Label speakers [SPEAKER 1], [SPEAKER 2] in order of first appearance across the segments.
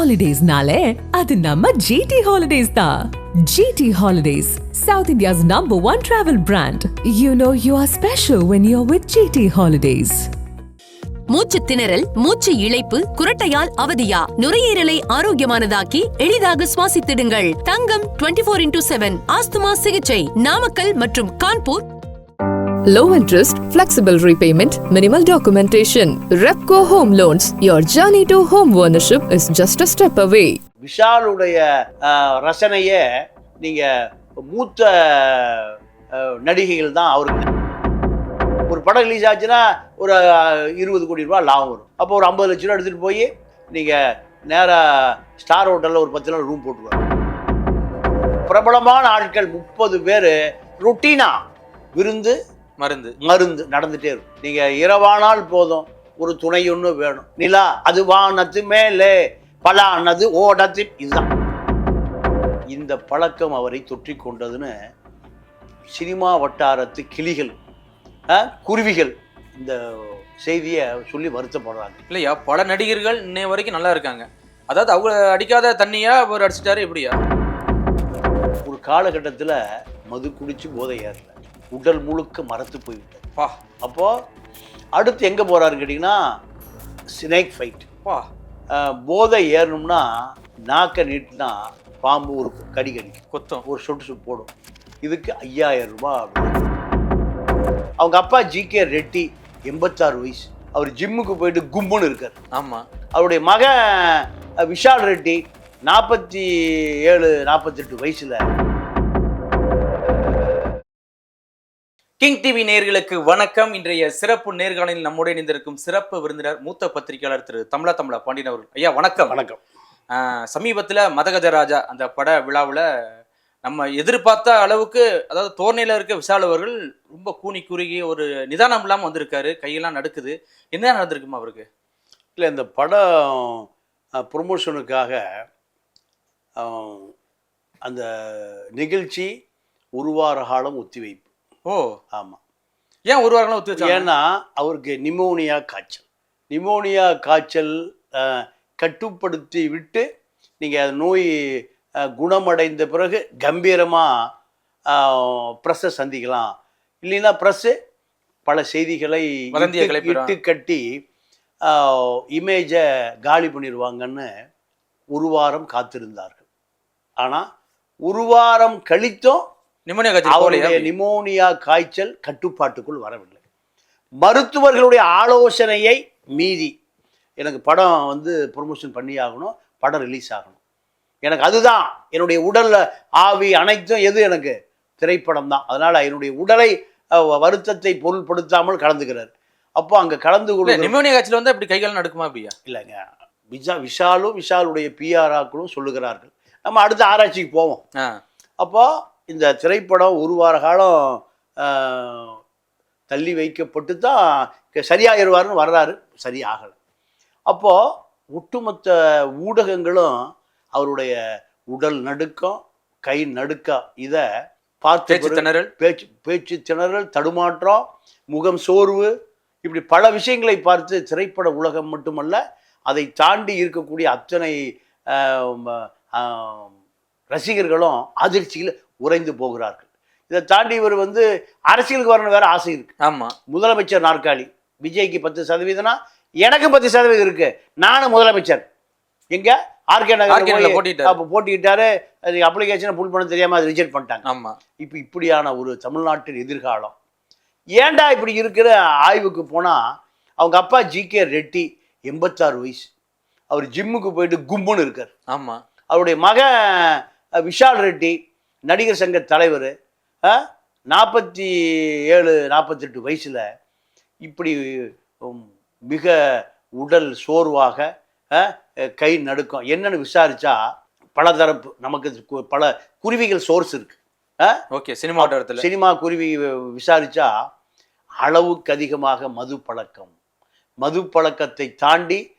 [SPEAKER 1] ஹாலிடேஸ்னாலே அது நம்ம ஜிடி ஹாலிடேஸ் தான் GT holidays south India's number one travel brand you know you are special when you are with GT holidays
[SPEAKER 2] மூச்சு திணறல் மூச்சு இழைப்பு குரட்டையால் அவதியா? நுரையீரலை ஆரோக்கியமானதாக்கி எளிதாக சுவாசித்திடுங்கள். தங்கம் 24 ஃபோர் இன்டூ செவன் ஆஸ்துமா சிகிச்சை நாமக்கல் மற்றும் Kanpur
[SPEAKER 3] low interest flexible repayment minimal documentation Repco home loans your journey to home ownership is just a step away
[SPEAKER 4] விஷாலுடைய ரசனையே ரசனையை நீங்க மூத்த நடிகைகள் தான் அவருக்கு. ஒரு படம் ரிலீஸ் ஆச்சுன்னா ஒரு இருபது கோடி ரூபாய் லாபம் வரும். அப்போ ஒரு ஐம்பது லட்ச ரூபா எடுத்துகிட்டு போய் நீங்கள் நேராக ஸ்டார் ஹோட்டலில் ஒரு பத்து நாள் ரூம் போட்டுருவாங்க பிரபலமான ஆட்கள் முப்பது பேர் ருட்டீனா விருந்து
[SPEAKER 5] மருந்து.
[SPEAKER 4] மருந்து நடந்துட்டே இருக்கும். நீங்க இரவானால் போதும். ஒரு துணை ஒன்று வேணும். நிலா அது வானத்து மேலே. பலானது ஓடத்து. இதுதான். இந்த பழக்கம் அவரை தொற்றிக் கொண்டதுன்னு சினிமா வட்டாரத்து கிளிகள் குருவிகள் இந்த செய்தியை சொல்லி வருத்தப்படுறாங்க.
[SPEAKER 5] இல்லையா? பல நடிகர்கள் இன்னைய வரைக்கும் நல்லா இருக்காங்க. அதாவது அவங்க அடிக்காத தண்ணியா அவர் அடிச்சிட்டாரு எப்படியா
[SPEAKER 4] ஒரு காலகட்டத்தில் மது குடிச்சு போதை ஏறல உடல் முழுக்க மரத்து போய்விட்டார்
[SPEAKER 5] பா.
[SPEAKER 4] அப்போ அடுத்து எங்கே போறாருன்னு கேட்டிங்கன்னா ஸ்னேக் ஃபைட்
[SPEAKER 5] பா.
[SPEAKER 4] போதை ஏறணும்னா நாக்க நீட்டினா பாம்பு ஒரு கடி கடிக்கும்
[SPEAKER 5] கொத்தம்.
[SPEAKER 4] ஒரு சொட்டு சொட்டு போடும். இதுக்கு ஐயாயிரம் அப்படின்னு. அவங்க அப்பா ஜி கே ரெட்டி எண்பத்தாறு வயசு. அவர் ஜிம்முக்கு போயிட்டு கும்முன்னு இருக்கார்.
[SPEAKER 5] ஆமா.
[SPEAKER 4] அவருடைய மகன் விஷால் ரெட்டி நாற்பத்தி ஏழு நாற்பத்தெட்டு வயசுல
[SPEAKER 5] கிங் டிவி நேயர்களுக்கு வணக்கம். இன்றைய சிறப்பு நேர்காணலில் நம்முடைய இணைந்திருக்கும் சிறப்பு விருந்தினர் மூத்த பத்திரிகையாளர் திரு தமிழா தமிழா பாண்டியன் அவர்கள். ஐயா வணக்கம்.
[SPEAKER 4] வணக்கம்.
[SPEAKER 5] சமீபத்துல மதகஜராஜா அந்த பட விழாவுல நம்ம எதிர்பார்த்த அளவுக்கு அதாவது தோரணையில இருக்க விஷால் அவர்கள் ரொம்ப கூனி குறுகி ஒரு நிதானம் இல்லாம வந்திருக்காரு. கையெல்லாம் நடுக்குது. என்ன நடந்திருக்குமா அவருக்கு?
[SPEAKER 4] இல்லை இந்த படம் ப்ரொமோஷனுக்காக அந்த நிகழ்ச்சி ஒரு வார காலம் ஒத்திவைப்பு.
[SPEAKER 5] ஓ.
[SPEAKER 4] ஆமாம்
[SPEAKER 5] ஏன் ஒரு வாரம் ஒத்து
[SPEAKER 4] ஏன்னா அவருக்கு நிமோனியா காய்ச்சல். நிமோனியா காய்ச்சல் கட்டுப்படுத்தி விட்டு நீங்கள் நோய் குணமடைந்த பிறகு கம்பீரமாக ப்ரெஸ்ஸை சந்திக்கலாம். இல்லைன்னா ப்ரெஸ்ஸு பல செய்திகளை. இட்டு கட்டி இமேஜை காலி பண்ணிடுவாங்கன்னு ஒரு வாரம் காத்திருந்தார்கள். ஆனால் ஒரு வாரம் கழித்தும்
[SPEAKER 5] நிமோனியா காய்ச்சல்
[SPEAKER 4] அவருடைய? நிமோனியா காய்ச்சல் கட்டுப்பாட்டுக்குள் வரவில்லை. மருத்துவர்களுடைய ஆலோசனையை மீறி எனக்கு படம் வந்து ப்ரொமோஷன் பண்ணி ஆகணும் படம் ரிலீஸ் ஆகணும். எனக்கு அதுதான். என்னுடைய உடல்ல ஆவி அனைத்தும் எது எனக்கு? திரைப்படம் தான். அதனால என்னுடைய உடலை வருத்தத்தை பொருள்படுத்தாமல் கலந்துக்கிறார். அப்போ அங்க கலந்து கொள்வது
[SPEAKER 5] நிமோனியா காய்ச்சல் வந்தா இப்படி கைகால் நடுக்குமா அப்படியா?
[SPEAKER 4] இல்லைங்க. விஷா விஷாலும் விஷாலுடைய பிஆர்ஆக்களும் சொல்லுகிறார்கள். நம்ம அடுத்த ஆராய்ச்சிக்கு போவோம்.
[SPEAKER 5] ஆ,
[SPEAKER 4] அப்போ இந்த திரைப்படம் ஒரு வார காலம் தள்ளி வைக்கப்பட்டு தான் சரியாயிருவாருன்னு வர்றாரு சரியாகலை. அப்போது ஒட்டுமொத்த ஊடகங்களும் அவருடைய உடல் நடுக்கம் கை நடுக்கம் இதை பார்த்து
[SPEAKER 5] பேச்சு திணறல்?
[SPEAKER 4] பேச்சு பேச்சு திணறல் தடுமாற்றம் முகம் சோர்வு இப்படி பல விஷயங்களை பார்த்து திரைப்பட உலகம் மட்டுமல்ல அதை தாண்டி இருக்கக்கூடிய அத்தனை ரசிகர்களும் அதிர்ச்சியில் உறைந்து போகிறார்கள். இதை தாண்டி இவர் வந்து அரசியலுக்கு வரணும் வேற ஆசை இருக்கு.
[SPEAKER 5] ஆமா.
[SPEAKER 4] முதலமைச்சர் நாற்காலி. விஜய்க்கு பத்து சதவீதம்னா எனக்கு பத்து சதவீதம் இருக்கு. நானும் முதலமைச்சர். எங்க? ஆர்கே நகர்
[SPEAKER 5] போட்டியிட்டாரு
[SPEAKER 4] அது அப்ளிகேஷனை புல் பண்ண தெரியாம அதை ரிஜெக்ட் பண்ணிட்டாங்க.
[SPEAKER 5] ஆமா.
[SPEAKER 4] இப்போ இப்படியான ஒரு தமிழ்நாட்டின் எதிர்காலம். ஏன்டா இப்படி இருக்கிற ஆய்வுக்கு போனால் அவங்க அப்பா ஜி கே ரெட்டி எண்பத்தாறு வயசு. அவர் ஜிம்முக்கு போயிட்டு கும்முன்னு இருக்கார்.
[SPEAKER 5] ஆமா.
[SPEAKER 4] அவருடைய மகன் விஷால் ரெட்டி நடிகர் சங்க தலைவர் நாற்பத்தி ஏழு நாற்பத்தெட்டு வயசில் இப்படி மிக உடல் சோர்வாக கை நடுக்கம். என்னன்னு விசாரிச்சா பலதரப்பு நமக்கு கு- பல குருவிகள் சோர்ஸ் இருக்கு.
[SPEAKER 5] ஓகே சினிமா
[SPEAKER 4] சினிமா குருவி விசாரிச்சா அளவுக்கு அதிகமாக மது பழக்கம். மது பழக்கத்தை தாண்டி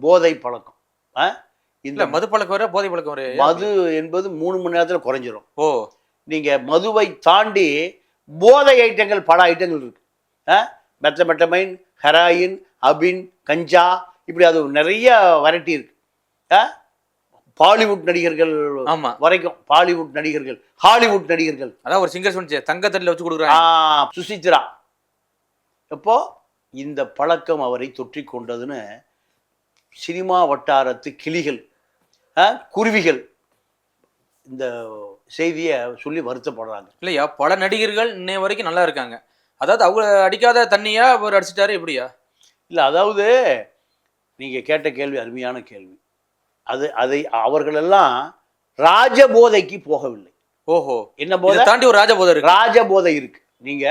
[SPEAKER 4] போதை பழக்கம்.
[SPEAKER 5] இல்ல
[SPEAKER 4] இந்த
[SPEAKER 5] மது பழக்கம் வர போதை பழக்கம் வர
[SPEAKER 4] மது என்பது மூணு மணி நேரத்தில் குறைஞ்சிரும்.
[SPEAKER 5] ஓ.
[SPEAKER 4] நீங்க மதுவை தாண்டி போதை ஐட்டங்கள் பல ஐட்டங்கள் இருக்கு. மெத்தமெட்டமைன் ஹெராயின் அபின் கஞ்சா இப்படி அது நிறைய வெரைட்டி இருக்கு? பாலிவுட் நடிகர்கள்
[SPEAKER 5] ஆமா.
[SPEAKER 4] வரைக்கும் பாலிவுட் நடிகர்கள் ஹாலிவுட் நடிகர்கள்.
[SPEAKER 5] அதான் ஒரு சிங்கர் சொன்னிச்சு தங்கத்தட்டில் வச்சு கொடுக்குறாங்க.
[SPEAKER 4] சுசித்ரா. எப்போ? இந்த பழக்கம் அவரை தொற்றிக் கொண்டதுன்னு சினிமா வட்டாரத்து கிளிகள் குருவிகள். இந்த செய்தியை சொல்லி வருத்தப்படுறாங்க.
[SPEAKER 5] இல்லையா? பல நடிகர்கள் இன்னைய வரைக்கும் நல்லா இருக்காங்க. அதாவது அவங்க அடிக்காத தண்ணியா அவர் அடிச்சிட்டாரு எப்படியா?
[SPEAKER 4] இல்லை அதாவது நீங்கள் கேட்ட கேள்வி அருமையான கேள்வி. அது அதை அவர்களெல்லாம் ராஜபோதைக்கு போகவில்லை.
[SPEAKER 5] ஓஹோ.
[SPEAKER 4] என்ன போதை?
[SPEAKER 5] தாண்டி ஒரு ராஜபோதை இருக்கு.
[SPEAKER 4] ராஜபோதை இருக்கு. நீங்க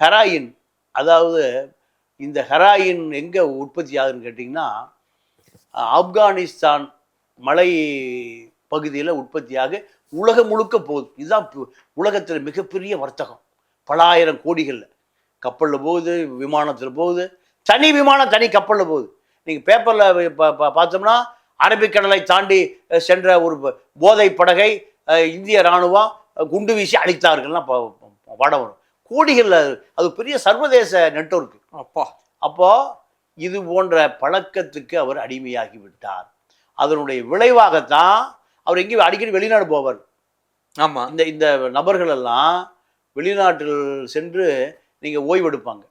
[SPEAKER 4] ஹெராயின் அதாவது இந்த ஹெராயின் எங்க உற்பத்தி ஆகுதுன்னு கேட்டிங்கன்னா ஆப்கானிஸ்தான் மலை பகுதியில் உற்பத்தியாக உலகம் முழுக்க போகுது. இதுதான் உலகத்தில் மிகப்பெரிய வர்த்தகம். பல ஆயிரம் கோடிகளில். கப்பலில் போகுது விமானத்தில் போகுது. தனி விமானம் தனி கப்பலில் போகுது. நீங்கள் பேப்பரில் பார்த்தோம்னா அரபிக்கடலை தாண்டி சென்ற ஒரு போதை படகை இந்திய இராணுவம் குண்டு வீசி அழித்தார்கள்லாம் படம் வரும். கோடிகளில் அது பெரிய சர்வதேச நெட்வொர்க்
[SPEAKER 5] அப்பா.
[SPEAKER 4] அப்போ இது போன்ற பழக்கத்துக்கு அவர் அடிமையாகி விட்டார் அதனுடைய விளைவாகத்தான் அவர் எங்கேயும் அடிக்கடி வெளிநாடு போவார்.
[SPEAKER 5] ஆமா.
[SPEAKER 4] இந்த இந்த நபர்கள் எல்லாம் வெளிநாட்டில் சென்று நீங்கள் ஓய்வெடுப்பாங்க.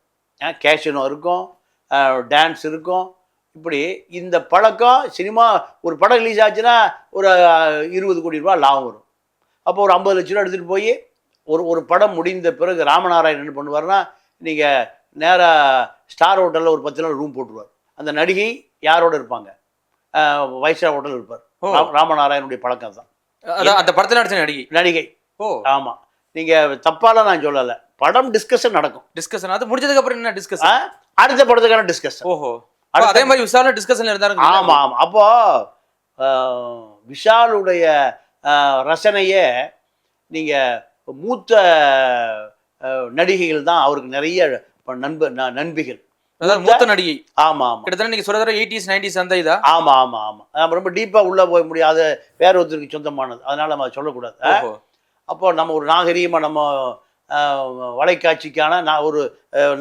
[SPEAKER 4] கேஷனோ இருக்கும் டான்ஸ் இருக்கும். இப்படி இந்த பழக்கம் சினிமா ஒரு படம் ரிலீஸ் ஆச்சுன்னா ஒரு இருபது கோடி ரூபா லாபம் வரும். அப்போ ஒரு ஐம்பது லட்ச ரூபா எடுத்துகிட்டு போய் ஒரு ஒரு படம் முடிந்த பிறகு ராமநாராயணன் என்ன பண்ணுவார்னா நீங்கள் நேராக ஸ்டார் ஹோட்டலில் ஒரு பத்து நாள் ரூம் போட்டுருவார். அந்த நடிகை யாரோட இருப்பாங்க? வைஷ்ணவ ஹோட்டல் இருப்பார்.
[SPEAKER 5] ஓ.
[SPEAKER 4] ராம- ராமநாராயணனுடைய பழக்கம் தான்
[SPEAKER 5] அந்த படத்துல நடிச்ச நடிகை.
[SPEAKER 4] நடிகை.
[SPEAKER 5] ஓ.
[SPEAKER 4] ஆமாம் நீங்கள் தப்பாலாம் நான் சொல்லலை. படம் டிஸ்கஷன் நடக்கும்.
[SPEAKER 5] டிஸ்கஷன் அது முடிஞ்சதுக்கு அப்புறம் என்ன? டிஸ்கஷன்
[SPEAKER 4] அடுத்த படத்துக்கான டிஸ்கஷன்
[SPEAKER 5] ஓஹோ. அதே மாதிரி விசாரணை டிஸ்கஷன்ல இருந்தாரு
[SPEAKER 4] ஆமாம் ஆமாம் அப்போ விஷாலுடைய ரசனையே நீங்கள் மூத்த நடிகைகள் தான் அவருக்கு நிறைய நண்ப நண்பிகள்.
[SPEAKER 5] அதாவது மூத்த நடிகை.
[SPEAKER 4] ஆமாம் ஆமாம்
[SPEAKER 5] கிட்டத்தட்ட நீங்க சொல்ற எயிட்டிஸ் நைன்டிஸ் அந்த இதா?
[SPEAKER 4] ஆமாம் ஆமாம் ஆமாம் நம்ம ரொம்ப டீப்பாக உள்ளே போக முடியாது. வேற ஒருத்தருக்கு சொந்தமானது. அதனால நம்ம சொல்லக்கூடாது. அப்போ நம்ம ஒரு நாகரீகமாக நம்ம வலைக்காட்சிக்கான நான் ஒரு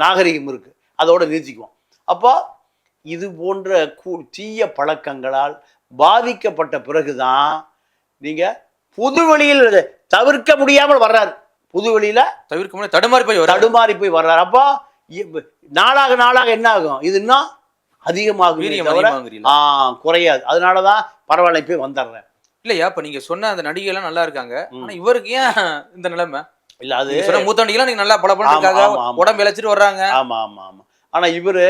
[SPEAKER 4] நாகரீகம் இருக்குது அதோட நிறுத்திக்குவோம். அப்போ இது போன்ற கூ தீய பழக்கங்களால் பாதிக்கப்பட்ட பிறகுதான் நீங்கள் புது வழியில் தவிர்க்க முடியாமல் வர்றாரு. புது வழியில்
[SPEAKER 5] தவிர்க்க முடியாது. தடுமாறி போய்
[SPEAKER 4] தடுமாறி போய் வர்றாரு. அப்போ நாளாக நாளாக என்ன ஆகும் இது இன்னும் அதிகமாகும்? ஆ குறையாது. அதனால தான் பரவாயில்ல போய் வந்துடுறேன்.
[SPEAKER 5] இல்லையா? இப்ப நீங்க சொன்ன அந்த நடிகை எல்லாம் நல்லா இருக்காங்க. ஆனா இவருக்கு ஏன் இந்த நிலைமை?
[SPEAKER 4] இல்லை அது
[SPEAKER 5] சொன்ன மூத்த நீங்க நல்லா பல
[SPEAKER 4] ஆமா, ஆமா, ஆமா.
[SPEAKER 5] உடம்பு இழைச்சிட்டு வர்றாங்க.
[SPEAKER 4] ஆமாம் ஆமாம் ஆமாம் ஆனால் இவர்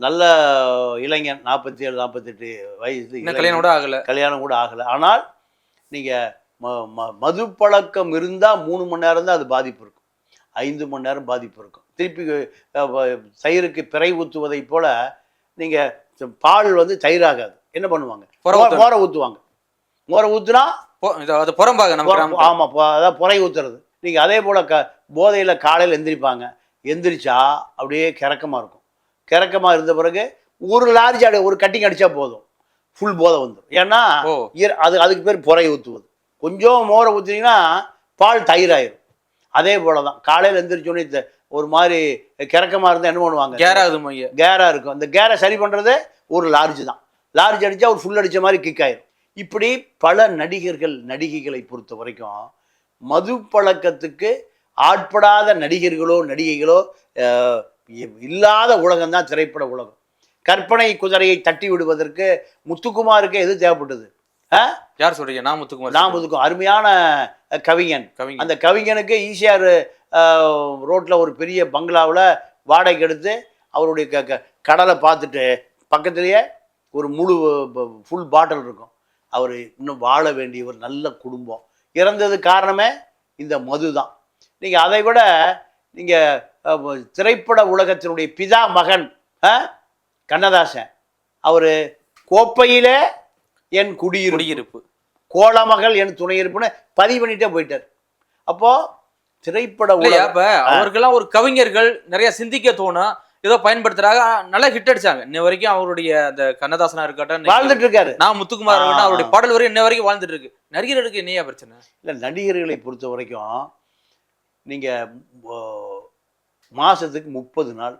[SPEAKER 4] நல்ல இளைஞன் நாற்பத்தி ஏழு நாற்பத்தெட்டு வயசு.
[SPEAKER 5] கல்யாணம் கூட ஆகல.
[SPEAKER 4] கல்யாணம் கூட ஆகலை. ஆனால் நீங்கள் மது பழக்கம் இருந்தால் மூணு மணி நேரம் தான் அது பாதிப்பு இருக்கும். ஐந்து மணி நேரம் பாதிப்பு இருக்கும். திருப்பி தயிருக்கு பிறை ஊற்றுவதை போல நீங்கள் பால் வந்து தயிராகாது. என்ன பண்ணுவாங்க. மோரை ஊற்றுவாங்க மோரை ஊற்றுனா
[SPEAKER 5] அது புறம்பாக நம்ம.
[SPEAKER 4] ஆமாம் அதான் புறை ஊற்றுறது நீங்கள் அதே போல் க போதையில் காலையில் எந்திரிப்பாங்க. எந்திரிச்சா அப்படியே கிறக்கமாக இருக்கும். கிறக்கமாக இருந்த பிறகு ஒரு லார்ஜ் அடி ஒரு கட்டிங் அடித்தா போதும். ஃபுல் போதை வந்துடும் ஏன்னா அது அதுக்கு பேர் புறை ஊற்றுவது கொஞ்சம் மோரை ஊற்றினீங்கன்னா பால் தயிராயிரும். அதே போல தான் காலையில் எந்திரிச்சோன்னே ஒரு மாதிரி கிறக்கமாக இருந்தால் என்ன பண்ணுவாங்க?
[SPEAKER 5] கேர் ஆகுது மைய.
[SPEAKER 4] கேராக இருக்கும். அந்த கேரை சரி பண்ணுறது ஒரு லார்ஜ் தான். லார்ஜ் அடித்தா ஒரு ஃபுல் அடித்த மாதிரி கிக் ஆயிரும். இப்படி பல நடிகர்கள் நடிகைகளை பொறுத்த வரைக்கும் மது பழக்கத்துக்கு ஆட்படாத நடிகர்களோ நடிகைகளோ இல்லாத உலகம் தான் திரைப்பட உலகம். கற்பனை குதிரையை தட்டி விடுவதற்கு முத்துக்குமாருக்கு எது தேவைப்பட்டது?
[SPEAKER 5] யார் சொல்றீங்க? நான் முத்துக்குமார்
[SPEAKER 4] நான் முத்துக்கும் அருமையான கவிஞன்.
[SPEAKER 5] கவிஞர்
[SPEAKER 4] அந்த கவிஞனுக்கு ஈசிஆர் ரோட்டில் ஒரு பெரிய பங்களாவில் வாடகைக்கு எடுத்து அவருடைய க கடலை பார்த்துட்டு பக்கத்துலேயே ஒரு முழு ஃபுல் பாட்டில் இருக்கும். அவர் இன்னும் வாழ வேண்டிய ஒரு நல்ல குடும்பம். இறந்தது காரணமே இந்த மது தான். நீங்கள் அதை விட நீங்கள் திரைப்பட உலகத்தினுடைய பிதா மகன்? கண்ணதாசன். அவர் கோப்பையிலே என் குடியிருப்பு.
[SPEAKER 5] குடியிருப்பு.
[SPEAKER 4] கோலமகள் என் துணை இருப்புன்னு பதிவு பண்ணிட்டே போயிட்டார். அப்போ திரைப்பட
[SPEAKER 5] இப்ப அவருக்கெல்லாம் ஒரு கவிஞர்கள் நிறைய சிந்திக்க தோணும் ஏதோ பயன்படுத்துறாங்க. நல்லா ஹிட் அடிச்சாங்க. இன்ன வரைக்கும் அவருடைய அந்த கண்ணதாசனா இருக்கட்டும்
[SPEAKER 4] வாழ்ந்துட்டு இருக்காரு
[SPEAKER 5] நான் முத்துக்குமார் அவருடைய. பாடல் வரையும் இன்ன வரைக்கும் வாழ்ந்துட்டு இருக்கு நடிகர்களுக்கு என்னையா பிரச்சனை?
[SPEAKER 4] இல்லை நடிகர்களை பொறுத்த வரைக்கும் நீங்கள் மாதத்துக்கு முப்பது நாள்.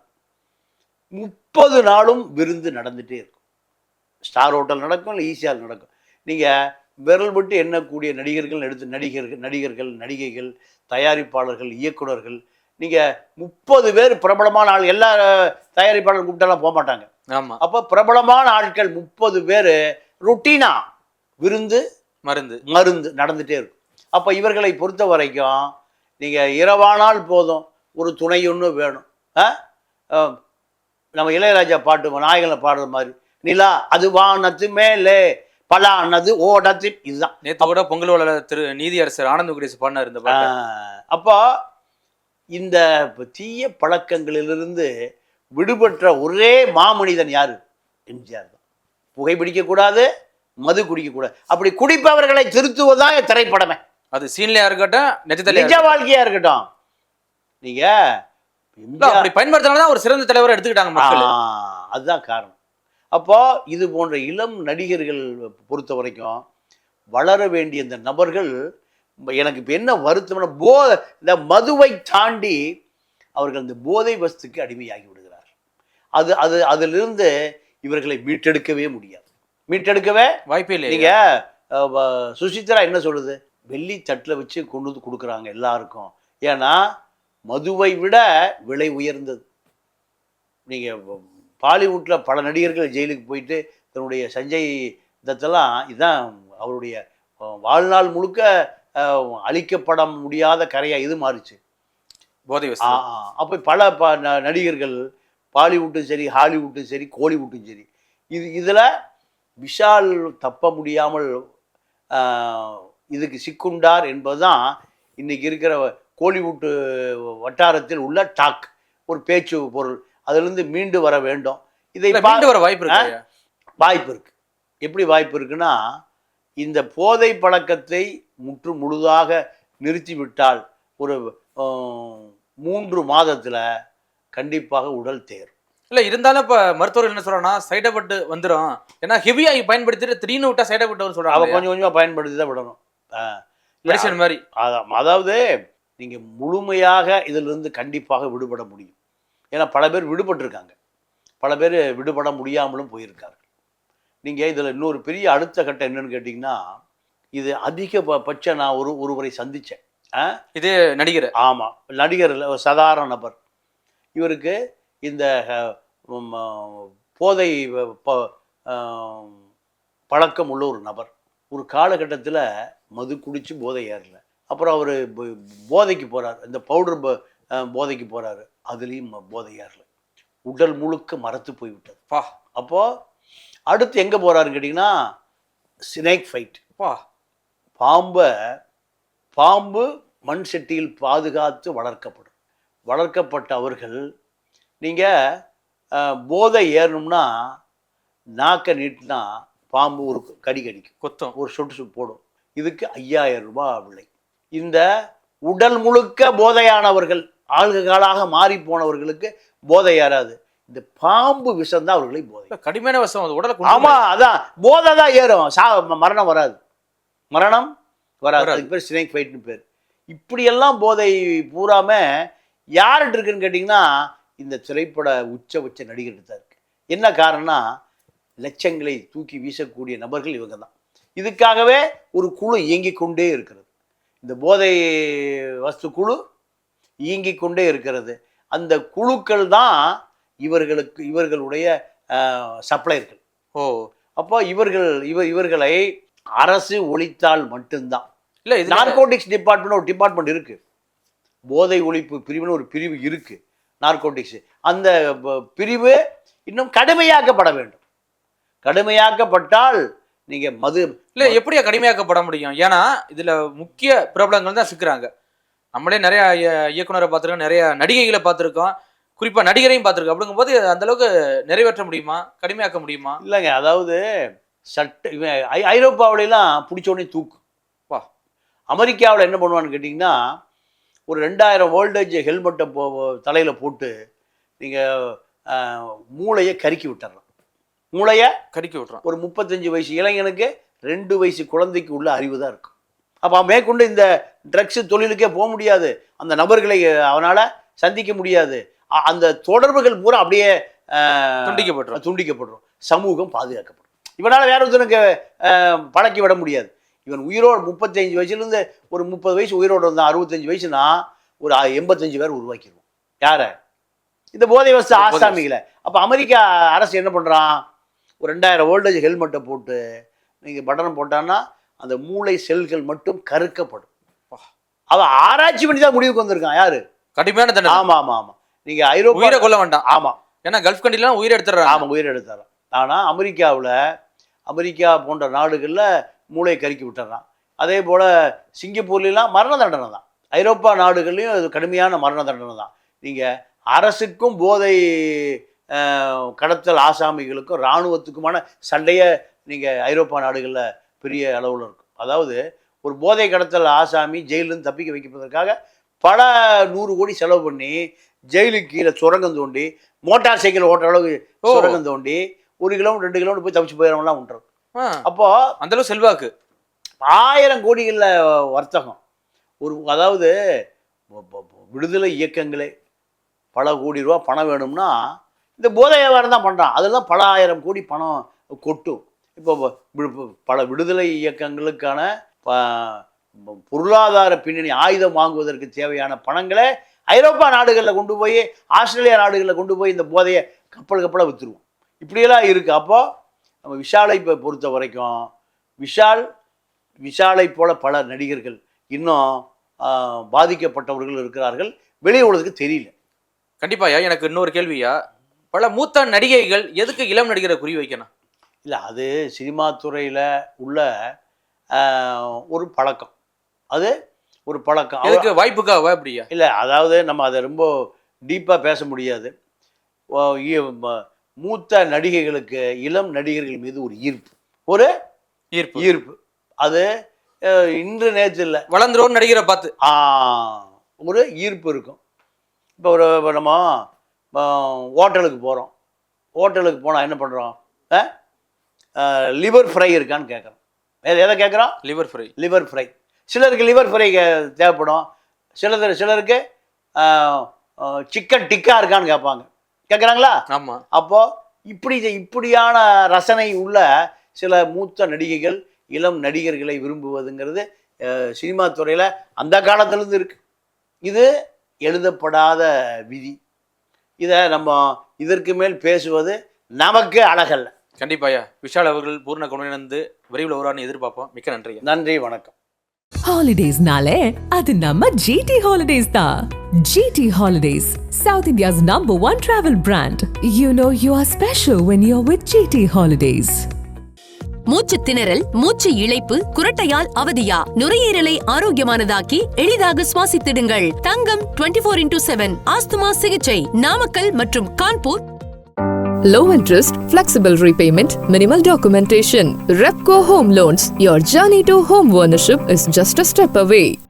[SPEAKER 4] முப்பது நாளும் விருந்து நடந்துகிட்டே இருக்கும். ஸ்டார் ஹோட்டல் நடக்கும் இல்லை ஈஸியாக நடக்கும். நீங்கள் விரல் விட்டு எண்ணக்கூடிய நடிகர்கள் எடுத்து நடிகர்கள் நடிகர்கள் நடிகைகள் தயாரிப்பாளர்கள் இயக்குனர்கள் நீங்கள் முப்பது பேர் பிரபலமான ஆள் எல்லா தயாரிப்பாளர் கூப்பிட்டாலாம் போக மாட்டாங்க.
[SPEAKER 5] ஆமா.
[SPEAKER 4] அப்போ பிரபலமான ஆட்கள் முப்பது பேர் ருட்டீனா விருந்து
[SPEAKER 5] மருந்து.
[SPEAKER 4] மருந்து நடந்துட்டே இருக்கும். அப்போ இவர்களை பொறுத்த வரைக்கும் நீங்கள் இரவானால் போதும் ஒரு துணை ஒன்று வேணும். நம்ம இளையராஜா பாட்டு நாயகனை பாடுற மாதிரி. நிலா அது வானத்து மேலே பலானது ஓடத்து இதுதான்.
[SPEAKER 5] நேத்து கூட பொங்கல் வளர திரு நீதியரசர் ஆனந்த குடிஸ் பாடினார் இந்த
[SPEAKER 4] அப்போ இந்த தீய பழக்கங்களிலிருந்து விடுபட்ட ஒரே மாமனிதன் யாரு? எம்ஜிஆர் தான். புகைப்பிடிக்கக்கூடாது மது குடிக்கக்கூடாது. அப்படி குடிப்பவர்களை திருத்துவதான் திரைப்படமே?
[SPEAKER 5] அது சீன்லயா இருக்கட்டும் நிஜத்திலயா
[SPEAKER 4] நிஜ வாழ்க்கையா இருக்கட்டும். நீங்க
[SPEAKER 5] அப்படி பயன்படுத்தினால தான் ஒரு சிறந்த தலைவரை எடுத்துக்கிட்டாங்க
[SPEAKER 4] அதுதான் காரணம். அப்போ இது போன்ற இளம் நடிகர்கள் பொறுத்த வரைக்கும் வளர வேண்டிய இந்த நபர்கள் எனக்கு இப்போ என்ன வருத்தம்னா போ இந்த மதுவை தாண்டி அவர்கள் இந்த போதை வஸ்துக்கு அடிமையாகி விடுகிறார் அது அது அதிலிருந்து இவர்களை மீட்டெடுக்கவே முடியாது. மீட்டெடுக்கவே
[SPEAKER 5] வாய்ப்பே இல்லை
[SPEAKER 4] நீங்க அஹ், வ- சுசித்ரா என்ன சொல்லுது? வெள்ளி தட்டில் வச்சு கொண்டு வந்து கொடுக்குறாங்க எல்லாருக்கும். ஏன்னா மதுவை விட விலை உயர்ந்தது. நீங்க பாலிவுட்ல பல நடிகர்கள் ஜெயிலுக்கு போயிட்டு தன்னுடைய சஞ்சய் தத்தெல்லாம் இதுதான் அவருடைய வாழ்நாள் முழுக்க அழிக்கப்பட முடியாத கரையா இது மாறிச்சு.
[SPEAKER 5] போதை.
[SPEAKER 4] அப்ப பல ப நடிகர்கள் பாலிவுட்டும் சரி ஹாலிவுட்டும் சரி கோலிவுட்டும் சரி இது இதில் விஷால் தப்ப முடியாமல் இதுக்கு சிக்குண்டார் என்பதுதான் இன்னைக்கு இருக்கிற கோலிவுட்டு வட்டாரத்தில் உள்ள டாக் ஒரு பேச்சு பொருள். அதிலிருந்து மீண்டு வர வேண்டும். இதை
[SPEAKER 5] மீண்டு வர வாய்ப்பு இருக்கு.
[SPEAKER 4] வாய்ப்பு இருக்கு. எப்படி வாய்ப்பு இருக்குன்னா இந்த போதை பழக்கத்தை முற்று முழுதாக நிறுத்திவிட்டால் ஒரு மூன்று மாதத்துல கண்டிப்பாக உடல் தேரும்
[SPEAKER 5] இல்ல இருந்தாலும் இப்ப மருத்துவர்கள் என்ன சொல்றாங்கன்னா சைட் எஃபெக்ட் வந்துரும். ஏன்னா ஹெவியா பயன்படுத்திட்டு திடீர்னு விட்டா சைட் எஃபெக்ட் வரும்
[SPEAKER 4] அவ
[SPEAKER 5] சொல்றாங்க
[SPEAKER 4] கொஞ்சம் கொஞ்சமா பயன்படுத்தி தான் விடணும்
[SPEAKER 5] மெடிசன் மாதிரி.
[SPEAKER 4] அதான் அதாவது நீங்க முழுமையாக இதிலிருந்து கண்டிப்பாக விடுபட முடியும். ஏன்னா பல பேர் விடுபட்டிருக்காங்க. பல பேர் விடுபட முடியாமலும் போயிருக்கார்கள். நீங்க இதுல இன்னொரு பெரிய அடுத்த கட்டம் என்னன்னு கேட்டிங்கன்னா இது அதிகபட்ச நான் ஒரு ஒருவரை சந்திச்சேன்
[SPEAKER 5] இது நடிகர்.
[SPEAKER 4] ஆமா. நடிகர் இல்ல, ஒரு சாதாரண நபர். இவருக்கு இந்த போதை பழக்கம் உள்ள ஒரு நபர். ஒரு காலகட்டத்தில் மது குடிச்சு போதை ஏறல. அப்புறம் அவர் போதைக்கு போறார். இந்த பவுடர் போதைக்கு போறாரு. அதுலேயும் போதை ஏறல உடல் முழுக்க மரத்து போய்விட்டது.
[SPEAKER 5] பா.
[SPEAKER 4] அப்போ அடுத்து எங்க போறாருன்னு கேட்டிங்கன்னா ஸ்னேக் ஃபைட்
[SPEAKER 5] பா.
[SPEAKER 4] பாம்பை பாம்பு மண் சட்டியில் பாதுகாத்து வளர்க்கப்படும். வளர்க்கப்பட்ட அவர்கள் நீங்கள் போதை ஏறணும்னா நாக்கை நீட்டினா பாம்பு ஒரு கடி கடிக்கும்.
[SPEAKER 5] கொத்தம்.
[SPEAKER 4] ஒரு சொட்டு சொட்டு போடும். இதுக்கு ஐயாயிரம் ரூபாய் விலை. இந்த உடல் முழுக்க போதையானவர்கள் ஆள்காலாக மாறி போனவர்களுக்கு போதை ஏறாது. இந்த பாம்பு விஷம் தான் அவர்களை போதை.
[SPEAKER 5] கடுமையான விஷம் அது உடலை
[SPEAKER 4] ஆமா அதான். போதை தான் ஏறும். சா மரணம் வராது. மரணம் வராது. அதுக்கு பேர் ஸ்னேக் ஃபைட்னு பேர். இப்படியெல்லாம் போதை பூராம யார்கிட்ட இருக்குன்னு கேட்டிங்கன்னா இந்த திரைப்பட உச்ச உச்ச நடிகர்கிட்ட தான் இருக்கு. என்ன காரணம்னா லட்சங்களை தூக்கி வீசக்கூடிய நபர்கள் இவங்க தான் இதுக்காகவே ஒரு குழு இயங்கிக் கொண்டே இருக்கிறது. இந்த போதை வஸ்து குழு இயங்கிக் கொண்டே இருக்கிறது. அந்த குழுக்கள் தான் இவர்களுக்கு இவர்களுடைய சப்ளையர்கள்.
[SPEAKER 5] ஓ.
[SPEAKER 4] அப்போ இவர்கள் இவர் இவர்களை அரசு ஒழித்தால் மட்டும்தான்.
[SPEAKER 5] இல்ல இது
[SPEAKER 4] நார்கோட்டிக்ஸ் டிபார்ட்மெண்ட் ஒரு டிபார்ட்மெண்ட் இருக்கு. போதை ஒழிப்பு பிரிவுன்னு ஒரு பிரிவு இருக்கு. நார்கோட்டிக்ஸ் அந்த பிரிவு இன்னும் கடுமையாக்கப்பட வேண்டும். கடுமையாக்கப்பட்டால் நீங்க மது
[SPEAKER 5] இல்ல எப்படியா கடுமையாக்கப்பட முடியும்? ஏன்னா இதுல முக்கிய பிரபலங்கள் தான் சிக்கிறாங்க. நம்மளே நிறைய இய- இயக்குனரை பார்த்திருக்கோம் நிறைய நடிகைகளை பார்த்திருக்கோம். குறிப்பா நடிகரையும் பார்த்திருக்கோம். அப்படிங்கும்போது அந்த அளவுக்கு நிறைவேற்ற முடியுமா? கடுமையாக்க முடியுமா?
[SPEAKER 4] இல்லைங்க. அதாவது சட்ட இவன் ஐ- ஐரோப்பாவிலலாம் பிடிச்ச உடனே தூக்கு.
[SPEAKER 5] வா.
[SPEAKER 4] அமெரிக்காவில் என்ன பண்ணுவான்னு கேட்டிங்கன்னா ஒரு ரெண்டாயிரம் வோல்டேஜ் ஹெல்மெட்டை போ தலையில் போட்டு நீங்கள் மூளையை கருக்கி விட்டுறலாம். மூளையை
[SPEAKER 5] கடிக்க விட்டுறோம்
[SPEAKER 4] ஒரு முப்பத்தஞ்சு வயசு இளைஞனுக்கு ரெண்டு வயசு குழந்தைக்கு உள்ள அறிவு தான் இருக்கும் அப்போ மேற்கொண்டு இந்த ட்ரக்ஸ் தொழிலுக்கே போக முடியாது. அந்த நபர்களை அவனால் சந்திக்க முடியாது. அந்த தொடர்புகள் பூரா அப்படியே
[SPEAKER 5] துண்டிக்கப்பட்டுரும்.
[SPEAKER 4] துண்டிக்கப்படும் சமூகம் பாதுகாக்கப்படும். இவனால் வேற ஒருத்தனுக்கு பழக்கி விட முடியாது. இவன் உயிரோடு முப்பத்தஞ்சு வயசுலேருந்து ஒரு முப்பது வயசு உயிரோடு இருந்தான் அறுபத்தஞ்சு வயசுனா ஒரு எண்பத்தஞ்சு பேர் உருவாக்கிடுவோம் யார? இந்த போதை வசதி. ஆசாமிகளை. அப்போ அமெரிக்கா அரசு என்ன பண்ணுறான் ஒரு ரெண்டாயிரம் வோல்டேஜ் ஹெல்மெட்டை போட்டு நீங்கள் பட்டனை போட்டான்னா அந்த மூளை செல்கள் மட்டும் கருக்கப்படும் அவன் ஆராய்ச்சி பண்ணி தான் முடிவுக்கு வந்திருக்கான். யாரு?
[SPEAKER 5] கடுமையான தண்டனை.
[SPEAKER 4] ஆமா ஆமா ஆமா. நீங்க ஐரோப்பா
[SPEAKER 5] உயிரை கொல்ல வேண்டாம்.
[SPEAKER 4] ஆமா.
[SPEAKER 5] ஏன்னா கல்ஃப் கண்ட்ரிலாம் உயிரை எடுத்துறாங்க
[SPEAKER 4] ஆமா உயிர் எடுத்தாராம் ஆனா அமெரிக்காவுல அமெரிக்கா போன்ற நாடுகள்ல மூளை கருக்கி விட்டுறான். அதே போல சிங்கப்பூர்லாம் மரண தண்டனை தான். ஐரோப்பா நாடுகள்லையும் இது கடுமையான மரண தண்டனை தான். நீங்க அரசுக்கும் போதை கடத்தல் ஆசாமிகளுக்கும் இராணுவத்துக்குமான சண்டையை நீங்க ஐரோப்பா நாடுகளில் பெரிய அளவில் இருக்கும். அதாவது ஒரு போதை கடத்தல் ஆசாமி ஜெயிலிருந்து தப்பிக்க வைக்கப்பதற்காக பல நூறு கோடி செலவு பண்ணி ஜெயிலுக்கு கீழே சுரங்கம் தோண்டி மோட்டார் சைக்கிள் ஓட்டுற அளவுக்கு. சுரங்கம் தோண்டி ஒரு கிலோமீட்டர் ரெண்டு கிலோமீட்டர் போய் தப்பிச்சு போயிடறவங்களாம் உண்டு அப்போ
[SPEAKER 5] அந்த அளவு செல்வாக்கு.
[SPEAKER 4] ஆயிரம் கோடிகளில் வர்த்தகம். ஒரு அதாவது விடுதலை இயக்கங்களே பல கோடி ரூபா பணம் வேணும்னா இந்த போதை வியாபாரம் தான் பண்ணுறான் அதெல்லாம் பல ஆயிரம் கோடி பணம் கொட்டும். இப்போ பல விடுதலை இயக்கங்களுக்கான ப- பொருளாதார பின்னணி ஆயுதம் வாங்குவதற்கு தேவையான பணங்களை ஐரோப்பா நாடுகளில் கொண்டு போய் ஆஸ்திரேலியா நாடுகளில் கொண்டு போய் இந்த போதையை கப்பல் கப்பலாக விற்றுருவோம் இப்படியெல்லாம் இருக்குது அப்போது நம்ம விஷாலை இப்போ பொறுத்த வரைக்கும் விஷால் விஷாலை போல பல நடிகர்கள் இன்னும் பாதிக்கப்பட்டவர்கள் இருக்கிறார்கள். வெளி உலகத்துக்கு தெரியல.
[SPEAKER 5] கண்டிப்பாயா எனக்கு இன்னொரு கேள்வியா? பல மூத்த நடிகைகள் எதுக்கு இளம் நடிகரை குறி வைக்கணும்?
[SPEAKER 4] இல்லை அது சினிமா துறையில் உள்ள ஒரு பழக்கம். அது ஒரு பழக்கம்.
[SPEAKER 5] எதுக்கு வாய்ப்புக்காக அப்படியா
[SPEAKER 4] இல்லை அதாவது நம்ம அதை ரொம்ப டீப்பாக பேச முடியாது. மூத்த நடிகைகளுக்கு இளம் நடிகர்கள் மீது ஒரு ஈர்ப்பு. ஒரு
[SPEAKER 5] ஈர்ப்பு.
[SPEAKER 4] ஈர்ப்பு. அது இன்று நேற்று இல்லை.
[SPEAKER 5] வளர்ந்துரும் நடிகரை பார்த்து.
[SPEAKER 4] ஆ, ஒரு ஈர்ப்பு இருக்கும். இப்போ ஒரு நம்ம ஹோட்டலுக்கு போகிறோம் ஹோட்டலுக்கு போனால் என்ன பண்ணுறோம் லிவர் ஃப்ரை இருக்கான்னு கேட்குறோம் வேறு எதை கேட்குறோம்
[SPEAKER 5] லிவர் ஃப்ரை
[SPEAKER 4] லிவர் ஃப்ரை சிலருக்கு லிவர் ஃப்ரை தேவைப்படும். சிலர் சிலருக்கு சிக்கன் டிக்கா இருக்கான்னு கேட்பாங்க கேட்குறாங்களா
[SPEAKER 5] ஆமா.
[SPEAKER 4] அப்போ இப்படி இப்படியான ரசனை உள்ள சில மூத்த நடிகைகள் இளம் நடிகர்களை விரும்புவதுங்கிறது சினிமா துறையில் அந்த காலத்திலேருந்து இருக்கு. இது எழுதப்படாத விதி. இதை நம்ம இதற்கு மேல் பேசுவது நமக்கு அழகல்ல.
[SPEAKER 5] கண்டிப்பாயா விஷால் அவர்கள் பூர்ண குணமிழந்து விரைவில் வருவார்னு எதிர்பார்ப்போம். மிக்க நன்றியா
[SPEAKER 4] நன்றி வணக்கம்.
[SPEAKER 1] Holidays-நாலே அது நம்ம GT Holidays தான். GT Holidays, South India's number one travel brand. You know you are special when you're with GT Holidays.
[SPEAKER 2] மூச்சு திணறல் மூச்சு இழைப்பு குரட்டையால் அவதியா. நுரையீரலை ஆரோக்கியமானதாக்கி எளிதாக சுவாசித்திடுங்கள். தங்கம் 24 ஃபோர் இன்டூ செவன் ஆஸ்துமா சிகிச்சை. நாமக்கல் மற்றும் Kanpur
[SPEAKER 3] Low interest, flexible repayment, minimal documentation. Repco Home Loans. Your journey to home ownership is just a step away.